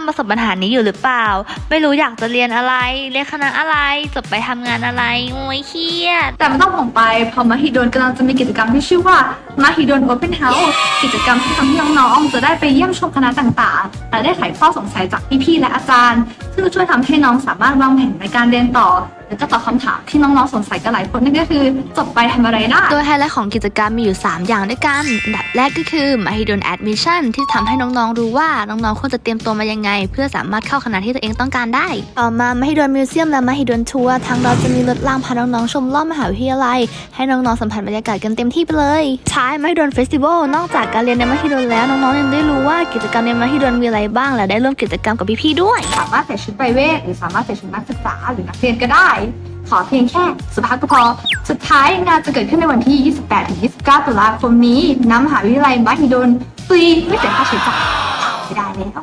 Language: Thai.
งประสบปัญหานี้อยู่หรือเปล่า ไม่รู้อยากจะเรียนอะไร เรียนคณะอะไร จบไปทำงานอะไรโอ้ยเครียด แต่ไม่ต้องห่วงไปพอมาฮิโดนกำลังจะมีกิจกรรมที่ชื่อว่า มหิดล Open House กิจกรรมที่ทำให้น้องๆ จะได้ไปเยี่ยมชมคณะต่างๆ และได้ไขข้อสงสัยจากพี่ๆ และอาจารย์ ซึ่งจะช่วยทำให้น้องสามารถวางแผนในการเรียนต่อ และก็ตอบคำถามที่น้องๆ สงสัยกันหลายคนนั่นก็คือจบไปทำอะไรได้โดยไฮไลท์ของกิจกรรมมีอยู่ 3 อย่างด้วยกัน อันดับแรกก็คือ Mahidol Admission ที่ทำให้น้องๆ รู้ว่าน้องๆ ควรจะเตรียมตัวมายังไง เพื่อสามารถเข้าคณะที่ตัวเองต้องการได้ ต่อมา Mahidol Museum และ Mahidol Tour ทางเราจะมีรถรางพาน้องๆ ชมรอบมหาวิทยาลัย ให้น้องๆ สัมผัสบรรยากาศกันเต็มที่ไปเลยท้าย Mahidol Festival นอกจากการเรียนในมหิดลแล้วน้องๆยังได้รู้ว่ากิจกรรมในมหิดลมีอะไรบ้าง และได้ร่วมกิจกรรมกับพี่ๆด้วย สามารถใส่ชุดไพรเวทหรือสามารถใส่ชุดนักศึกษาหรือนักเรียนก็ได้ ขอเพียงแค่สุภาพก็พอ สุดท้ายงานจะเกิดขึ้นในวันที่ 28-29 ตุลาคมนี้ณมหาวิทยาลัยมหิดลฟรีไม่เสียค่าใช้จ่ายไม่ได้แล้ว